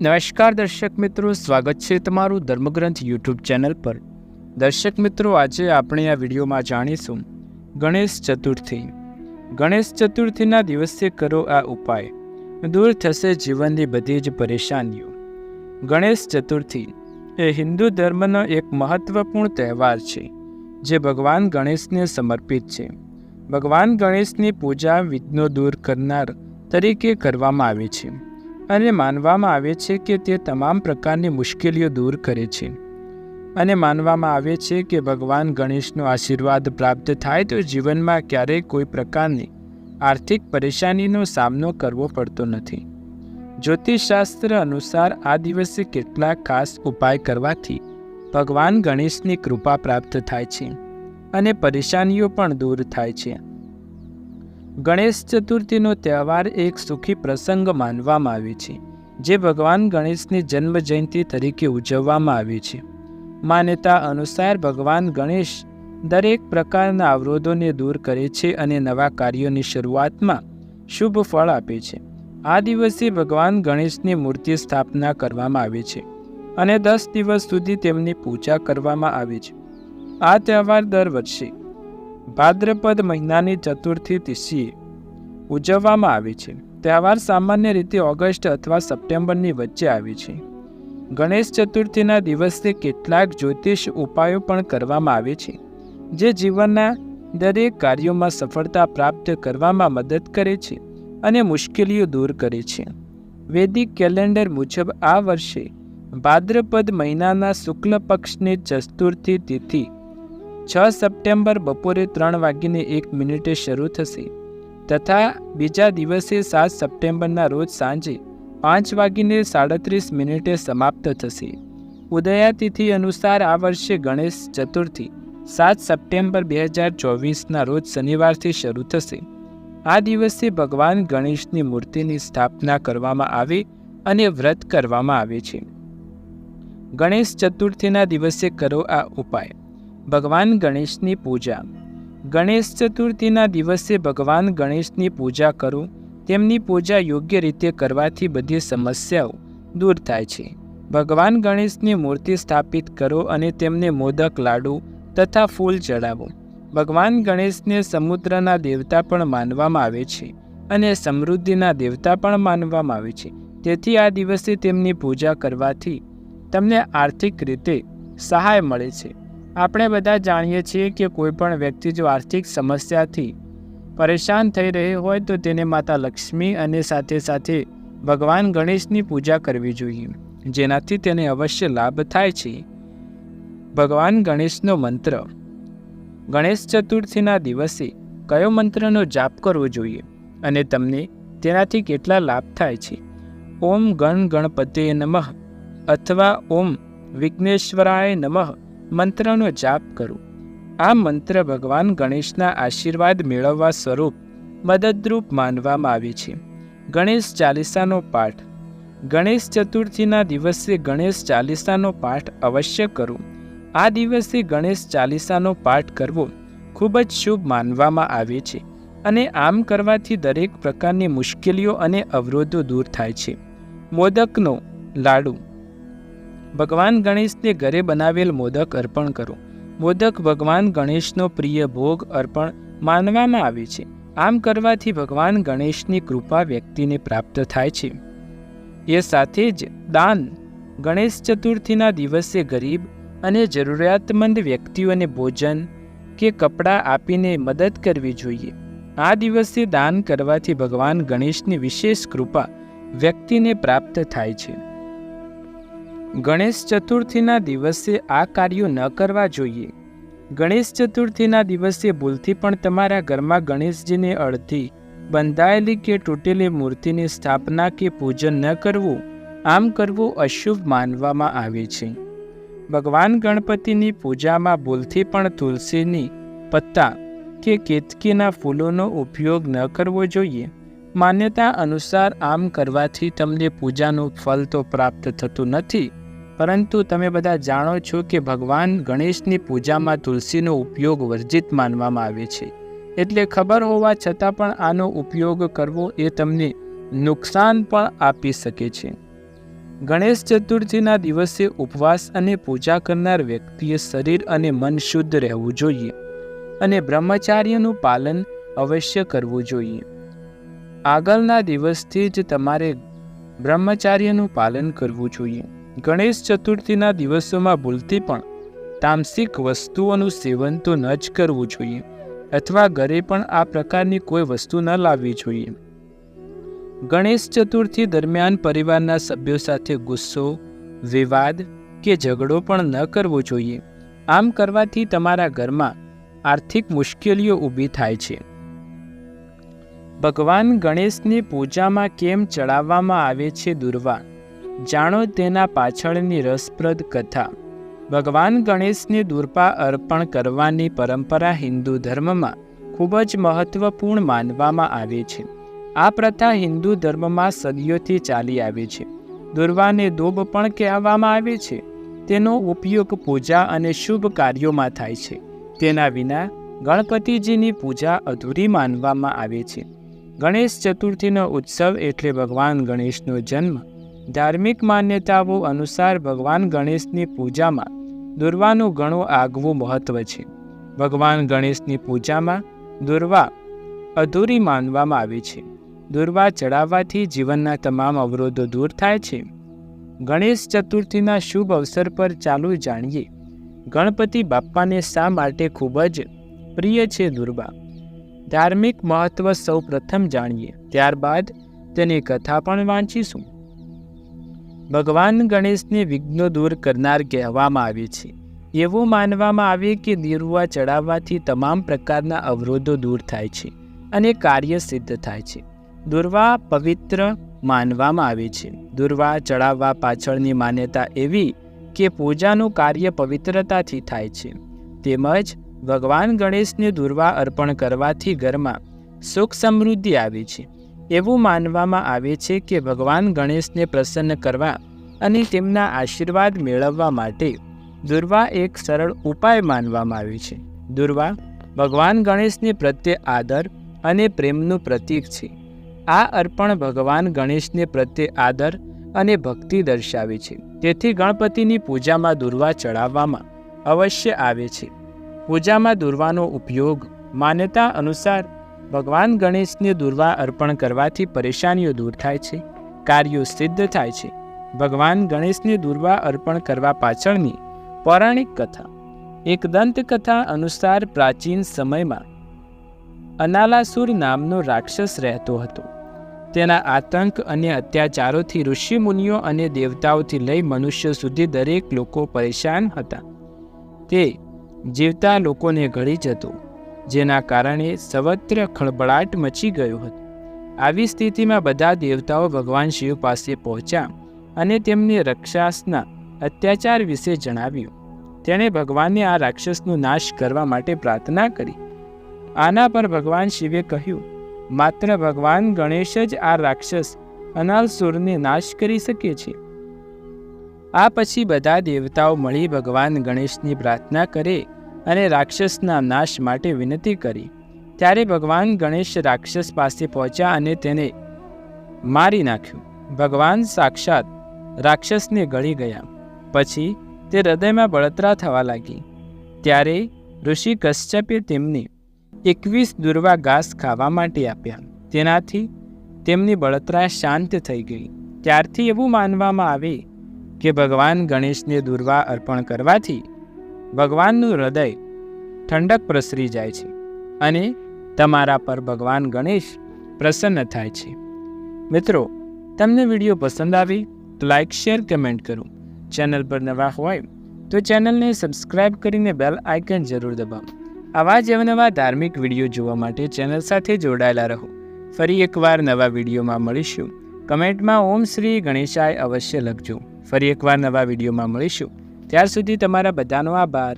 નમસ્કાર દર્શક મિત્રો, સ્વાગત છે તમારું ધર્મગ્રંથ યુટ્યુબ ચેનલ પર. દર્શક મિત્રો, આજે આપણે આ વિડીયોમાં જાણીશું ગણેશ ચતુર્થી. ગણેશ ચતુર્થીના દિવસે કરો આ ઉપાય. દૂર થશે જીવનની બધી જ પરેશાનીઓ. ગણેશ ચતુર્થી એ હિન્દુ ધર્મનો એક મહત્વપૂર્ણ તહેવાર છે, જે ભગવાન ગણેશને સમર્પિત છે. ભગવાન ગણેશની પૂજા વિઘ્નો દૂર કરનાર તરીકે કરવામાં આવે છે. અને માનવામાં આવે છે કે તે તમામ પ્રકારની મુશ્કેલીઓ દૂર કરે છે. અને માનવામાં આવે છે કે ભગવાન ગણેશનો આશીર્વાદ પ્રાપ્ત થાય તો જીવનમાં ક્યારેય કોઈ પ્રકારની આર્થિક પરેશાનીનો સામનો કરવો પડતો નથી. જ્યોતિષશાસ્ત્ર અનુસાર આ દિવસે કેટલાક ખાસ ઉપાય કરવાથી ભગવાન ગણેશની કૃપા પ્રાપ્ત થાય છે અને પરેશાનીઓ પણ દૂર થાય છે. ગણેશ ચતુર્થીનો તહેવાર એક સુખી પ્રસંગ માનવામાં આવે છે, જે ભગવાન ગણેશની જન્મ જયંતિ તરીકે ઉજવવામાં આવે છે. માન્યતા અનુસાર ભગવાન ગણેશ દરેક પ્રકારના અવરોધોને દૂર કરે છે અને નવા કાર્યોની શરૂઆતમાં શુભ ફળ આપે છે. આ દિવસે ભગવાન ગણેશની મૂર્તિ સ્થાપના કરવામાં આવે છે અને દસ દિવસ સુધી તેમની પૂજા કરવામાં આવે છે. આ તહેવાર દર વર્ષે ભાદ્રપદ મહિનાની ચતુર્થી તિથિ ઉજવવામાં આવે છે. તહેવાર સામાન્ય રીતે ઓગસ્ટ અથવા સપ્ટેમ્બરની વચ્ચે આવે છે. ગણેશ ચતુર્થીના દિવસે કેટલાક જ્યોતિષ ઉપાયો પણ કરવામાં આવે છે, જે જીવનના દરેક કાર્યોમાં સફળતા પ્રાપ્ત કરવામાં મદદ કરે છે અને મુશ્કેલીઓ દૂર કરે છે. વૈદિક કેલેન્ડર મુજબ આ વર્ષે ભાદ્રપદ મહિનાના શુક્લ પક્ષની ચતુર્થી તિથિ છ સપ્ટેમ્બર બપોરે ત્રણ વાગીને એક મિનિટે શરૂ થશે. તથા બીજા દિવસે સાત સપ્ટેમ્બરના રોજ સાંજે પાંચ વાગીને સાડત્રીસ મિનિટે સમાપ્ત થશે. ઉદયાતિથિ અનુસાર આ વર્ષે ગણેશ ચતુર્થી, સાત સપ્ટેમ્બર બે હજાર ચોવીસના રોજ શનિવારથી શરૂ થશે. આ દિવસે ભગવાન ગણેશની મૂર્તિની સ્થાપના કરવામાં આવે અને વ્રત કરવામાં આવે છે. ગણેશ ચતુર્થીના દિવસે કરો આ ઉપાય. ભગવાન ગણેશની પૂજા. ગણેશ ચતુર્થીના દિવસે ભગવાન ગણેશની પૂજા કરો, તેમની પૂજા યોગ્ય રીતે કરવાથી બધી સમસ્યાઓ દૂર થાય છે. ભગવાન ગણેશની મૂર્તિ સ્થાપિત કરો અને તેમને મોદક લાડુ તથા ફૂલ ચડાવો. ભગવાન ગણેશને સમુદ્રના દેવતા પણ માનવામાં આવે છે અને સમૃદ્ધિના દેવતા પણ માનવામાં આવે છે. તેથી આ દિવસે તેમની પૂજા કરવાથી તમને આર્થિક રીતે સહાય મળે છે. આપણે બધા જાણીએ છીએ કે કોઈ પણ વ્યક્તિ જો આર્થિક સમસ્યાથી પરેશાન થઈ રહી હોય તો તેને માતા લક્ષ્મી અને સાથે સાથે ભગવાન ગણેશની પૂજા કરવી જોઈએ, જેનાથી તેને અવશ્ય લાભ થાય છે. ભગવાન ગણેશનો મંત્ર. ગણેશ ચતુર્થીના દિવસે કયો મંત્રનો જાપ કરવો જોઈએ અને તમને તેનાથી કેટલા લાભ થાય છે? ઓમ ગણ ગણપતે નમઃ અથવા ઓમ વિઘ્નેશ્વરાય નમઃ મંત્રનો જાપ કરો. આ મંત્ર ભગવાન ગણેશના આશીર્વાદ મેળવવા સ્વરૂપ મદદરૂપ માનવામાં આવે છે. ગણેશ ચાલીસાનો પાઠ. ગણેશ ચતુર્થીના દિવસે ગણેશ ચાલીસાનો પાઠ અવશ્ય કરો. આ દિવસે ગણેશ ચાલીસાનો પાઠ કરવો ખૂબ જ શુભ માનવામાં આવે છે અને આમ કરવાથી દરેક પ્રકારની મુશ્કેલીઓ અને અવરોધો દૂર થાય છે. મોદકનો લાડુ. ભગવાન ગણેશને ઘરે બનાવેલ મોદક અર્પણ કરો. મોદક ભગવાન ગણેશનો પ્રિય ભોગ અર્પણ માનવામાં આવે છે. આમ કરવાથી ભગવાન ગણેશની કૃપા વ્યક્તિને પ્રાપ્ત થાય છે. એ સાથે જ દાન, ગણેશ ચતુર્થીના દિવસે ગરીબ અને જરૂરિયાતમંદ વ્યક્તિઓને ભોજન કે કપડાં આપીને મદદ કરવી જોઈએ. આ દિવસે દાન કરવાથી ભગવાન ગણેશની વિશેષ કૃપા વ્યક્તિને પ્રાપ્ત થાય છે. ગણેશ ચતુર્થીના દિવસે આ કાર્યો ન કરવા જોઈએ. ગણેશ ચતુર્થીના દિવસે ભૂલથી પણ તમારા ઘરમાં ગણેશજીને અડધી, બંધાયેલી કે તૂટેલી મૂર્તિની સ્થાપના કે પૂજન ન કરવું, આમ કરવું અશુભ માનવામાં આવે છે. ભગવાન ગણપતિની પૂજામાં ભૂલથી પણ તુલસીની પત્તા કે કેતકીના ફૂલોનો ઉપયોગ ન કરવો જોઈએ. માન્યતા અનુસાર આમ કરવાથી તમને પૂજાનું ફલ તો પ્રાપ્ત થતું નથી. પરંતુ તમે બધા જાણો છો કે ભગવાન ગણેશની પૂજામાં તુલસીનો ઉપયોગ વર્જિત માનવામાં આવે છે. એટલે ખબર હોવા છતાં પણ આનો ઉપયોગ કરવો એ તમને નુકસાન પણ આપી શકે છે. ગણેશ ચતુર્થીના દિવસે ઉપવાસ અને પૂજા કરનાર વ્યક્તિએ શરીર અને મન શુદ્ધ રહેવું જોઈએ અને બ્રહ્મચાર્યનું પાલન અવશ્ય કરવું જોઈએ. આગળના દિવસથી જ તમારે બ્રહ્મચાર્યનું પાલન કરવું જોઈએ. ગણેશ ચતુર્થીના દિવસોમાં ભૂલથી પણ તામસિક વસ્તુઓનું સેવન તો ન જ કરવું જોઈએ અથવા ઘરે પણ આ પ્રકારની કોઈ વસ્તુ ન લાવવી જોઈએ. ગણેશ ચતુર્થી દરમિયાન પરિવારના સભ્યો સાથે ગુસ્સો, વિવાદ કે ઝઘડો પણ ન કરવો જોઈએ. આમ કરવાથી તમારા ઘરમાં આર્થિક મુશ્કેલીઓ ઊભી થાય છે. ભગવાન ગણેશની પૂજામાં કેમ ચડાવવામાં આવે છે દુર્વા? જાણો તેના પાછળની રસપ્રદ કથા. ભગવાન ગણેશને દુર્પા અર્પણ કરવાની પરંપરા હિન્દુ ધર્મમાં ખૂબ જ મહત્વપૂર્ણ માનવામાં આવે છે. આ પ્રથા હિન્દુ ધર્મમાં સદીઓથી ચાલી આવે છે. દુર્વાને દોબ પણ કહેવામાં આવે છે. તેનો ઉપયોગ પૂજા અને શુભ કાર્યોમાં થાય છે. તેના વિના ગણપતિજીની પૂજા અધૂરી માનવામાં આવે છે. ગણેશ ચતુર્થીનો ઉત્સવ એટલે ભગવાન ગણેશનો જન્મ ધાર્મિક માન્યતાઓ અનુસાર ભગવાન ગણેશની પૂજામાં દુર્વાનું ઘણું આગવું મહત્વ છે. ભગવાન ગણેશની પૂજામાં દુર્વા અધૂરી માનવામાં આવે છે. દુર્વા ચડાવવાથી જીવનના તમામ અવરોધો દૂર થાય છે. ગણેશ ચતુર્થીના શુભ અવસર પર ચાલુ જાણીએ, ગણપતિ બાપ્પાને શા માટે ખૂબ જ પ્રિય છે દુર્વા? ધાર્મિક મહત્વ સૌ પ્રથમ જાણીએ, ત્યારબાદ તેની કથા પણ વાંચીશું. ભગવાન ગણેશને વિઘ્નો દૂર કરનાર કહેવામાં આવે છે. એવું માનવામાં આવે કે દુર્વા ચડાવવાથી તમામ પ્રકારના અવરોધો દૂર થાય છે અને કાર્ય સિદ્ધ થાય છે. દુર્વા પવિત્ર માનવામાં આવે છે. દુર્વા ચડાવવા પાછળની માન્યતા એવી કે પૂજાનું કાર્ય પવિત્રતાથી થાય છે. તેમજ ભગવાન ગણેશને દુર્વા અર્પણ કરવાથી ઘરમાં સુખ સમૃદ્ધિ આવે છે. એવું માનવામાં આવે છે કે ભગવાન ગણેશને પ્રસન્ન કરવા અને તેમના આશીર્વાદ મેળવવા માટે દુર્વા એક સરળ ઉપાય માનવામાં આવે છે. દુર્વા, ભગવાન ગણેશને પ્રત્યે આદર અને પ્રેમનું પ્રતીક છે. આ અર્પણ ભગવાન ગણેશને પ્રત્યે આદર અને ભક્તિ દર્શાવે છે. તેથી ગણપતિની પૂજામાં દુર્વા ચડાવવામાં અવશ્ય આવે છે. પૂજામાં દુર્વાનો ઉપયોગ માન્યતા અનુસાર ભગવાન ગણેશને દુર્વા અર્પણ કરવાથી પરેશાનીઓ દૂર થાય છે, કાર્યો સિદ્ધ થાય છે. ભગવાન ગણેશને દુર્વા અર્પણ કરવા પાછળની પૌરાણિક કથા. એક દંતકથા અનુસાર પ્રાચીન સમયમાં અનાલાસુર નામનો રાક્ષસ રહેતો હતો. તેના આતંક અને અત્યાચારોથી ઋષિમુનિઓ અને દેવતાઓથી લઈ મનુષ્ય સુધી દરેક લોકો પરેશાન હતા. તે જીવતા લોકોને ઘડી જતો. જેના કારણે સર્વત્ર ખળબળાટ મચી ગયો હતો. આવી સ્થિતિમાં બધા દેવતાઓ ભગવાન શિવ પાસે પહોંચ્યા અને તેમને રક્ષાસના અત્યાચાર વિશે જણાવ્યું. તેણે ભગવાનને આ રાક્ષસનો નાશ કરવા માટે પ્રાર્થના કરી. આના પર ભગવાન શિવે કહ્યું, માત્ર ભગવાન ગણેશ જ આ રાક્ષસ અનાલસુરને નાશ કરી શકે છે. આ પછી બધા દેવતાઓ મળી ભગવાન ગણેશની પ્રાર્થના કરે અને રાક્ષસના નાશ માટે વિનંતી કરી. ત્યારે ભગવાન ગણેશ રાક્ષસ પાસે પહોંચ્યા અને તેને મારી નાખ્યું. ભગવાન સાક્ષાત રાક્ષસને ગળી ગયા. પછી તે હૃદયમાં બળતરા થવા લાગી. ત્યારે ઋષિ કશ્યપે તેમને એકવીસ દુર્વા ઘાસ ખાવા માટે આપ્યા. તેનાથી તેમની બળતરા શાંત થઈ ગઈ. ત્યારથી એવું માનવામાં આવે કે ભગવાન ગણેશને દુર્વા અર્પણ કરવાથી ભગવાનનું હૃદય ઠંડક પ્રસરી જાય છે અને તમારા પર ભગવાન ગણેશ પ્રસન્ન થાય છે. મિત્રો, તમને વીડિયો પસંદ આવી તો લાઇક શેર, કમેન્ટ કરો. ચેનલ પર નવા હોય તો ચેનલને સબસ્ક્રાઇબ કરીને બેલ આઇકન જરૂર દબાવો. આવા જ અવનવા ધાર્મિક વીડિયો જોવા માટે ચેનલ સાથે જોડાયેલા રહો. ફરી એકવાર નવા વિડીયોમાં મળીશું. કમેન્ટમાં ઓમ શ્રી ગણેશાય અવશ્ય લખજો. ફરી એકવાર નવા વિડીયોમાં મળીશું. ત્યાર સુધી તમારા બધાનો આભાર.